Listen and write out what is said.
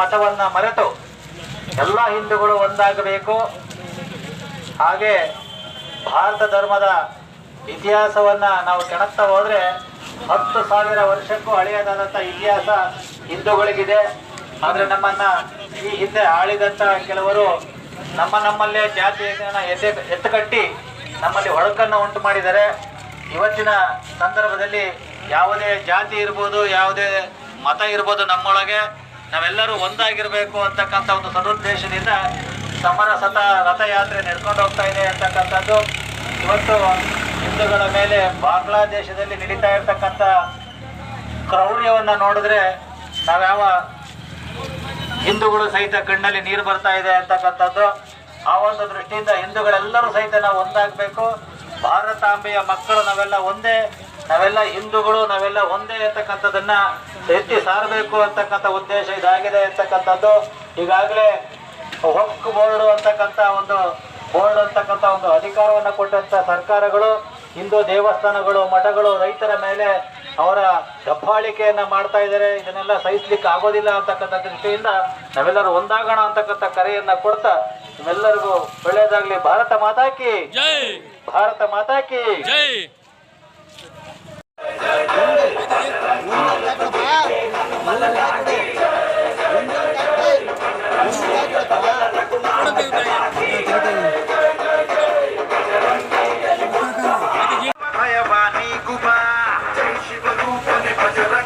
ಮತವನ್ನ ಮರೆತು ಎಲ್ಲ ಹಿಂದೂಗಳು ಒಂದಾಗಬೇಕು. ಹಾಗೆ ಭಾರತ ಧರ್ಮದ ಇತಿಹಾಸವನ್ನ ನಾವು ಕೆಣಕ್ತಾ ಹೋದ್ರೆ ಹತ್ತು ಸಾವಿರ ವರ್ಷಕ್ಕೂ ಹಳೆಯದಾದಂಥ ಇತಿಹಾಸ ಹಿಂದೂಗಳಿಗಿದೆ. ಆದರೆ ನಮ್ಮನ್ನ ಈ ಹಿಂದೆ ಆಳಿದಂಥ ಕೆಲವರು ನಮ್ಮ ನಮ್ಮಲ್ಲೇ ಜಾತಿಯನ್ನು ಎದೆ ಎತ್ತುಕಟ್ಟಿ ನಮ್ಮಲ್ಲಿ ಒಳಕನ್ನು ಉಂಟು ಮಾಡಿದ್ದಾರೆ. ಇವತ್ತಿನ ಸಂದರ್ಭದಲ್ಲಿ ಯಾವುದೇ ಜಾತಿ ಇರ್ಬೋದು, ಯಾವುದೇ ಮತ ಇರ್ಬೋದು ನಮ್ಮೊಳಗೆ. ನಾವೆಲ್ಲರೂ ಒಂದಾಗಿರ್ಬೇಕು ಅಂತಕ್ಕಂಥ ಒಂದು ಸದುದ್ದೇಶದಿಂದ ಸಮರಸತ ರಥಯಾತ್ರೆ ನಡ್ಕೊಂಡು ಹೋಗ್ತಾ ಇದೆ ಅಂತಕ್ಕಂಥದ್ದು. ಇವತ್ತು ಹಿಂದೂಗಳ ಮೇಲೆ ಬಾಂಗ್ಲಾದೇಶದಲ್ಲಿ ನಡೀತಾ ಇರ್ತಕ್ಕಂಥ ಕ್ರೌರ್ಯವನ್ನ ನೋಡಿದ್ರೆ ನಾವ್ಯಾವ ಹಿಂದೂಗಳು ಸಹಿತ ಕಣ್ಣಲ್ಲಿ ನೀರು ಬರ್ತಾ ಇದೆ ಅಂತಕ್ಕಂಥದ್ದು. ಆ ಒಂದು ದೃಷ್ಟಿಯಿಂದ ಹಿಂದೂಗಳೆಲ್ಲರೂ ಸಹಿತ ನಾವು ಒಂದಾಗಬೇಕು. ಭಾರತಾಂಬೆಯ ಮಕ್ಕಳು ನಾವೆಲ್ಲ ಒಂದೇ. ನಾವೆಲ್ಲ ಹಿಂದೂಗಳು ನಾವೆಲ್ಲ ಒಂದೇ ಅಂತಕ್ಕಂಥದ್ದನ್ನ ಎತ್ತಿ ಸಾರಬೇಕು ಅಂತಕ್ಕಂಥ ಉದ್ದೇಶ ಇದಾಗಿದೆ ಅಂತಕ್ಕಂಥದ್ದು. ಈಗಾಗಲೇ ಹೊಕ್ಕು ಬೋರ್ಡು ಅಂತಕ್ಕಂಥ ಒಂದು ಬೋರ್ಡ್ ಅಂತಕ್ಕಂಥ ಒಂದು ಅಧಿಕಾರವನ್ನು ಕೊಟ್ಟಂತ ಸರ್ಕಾರಗಳು ಹಿಂದೂ ದೇವಸ್ಥಾನಗಳು ಮಠಗಳು ರೈತರ ಮೇಲೆ ಅವರ ದಬ್ಬಾಳಿಕೆಯನ್ನು ಮಾಡ್ತಾ ಇದ್ದಾರೆ. ಇದನ್ನೆಲ್ಲ ಸಹಿಸ್ಲಿಕ್ಕೆ ಆಗೋದಿಲ್ಲ ಅಂತಕ್ಕಂಥ ದೃಷ್ಟಿಯಿಂದ ನಾವೆಲ್ಲರೂ ಒಂದಾಗೋಣ ಅಂತಕ್ಕಂಥ ಕರೆಯನ್ನ ಕೊಡ್ತಾ ನಿಮ್ಮೆಲ್ಲರಿಗೂ ಒಳ್ಳೆಯದಾಗ್ಲಿ. Bharat ಮಾತಾಕಿ Bharat ಮಾತಾಕಿ Bani Guba, Jai Shiva Guba, Nipajara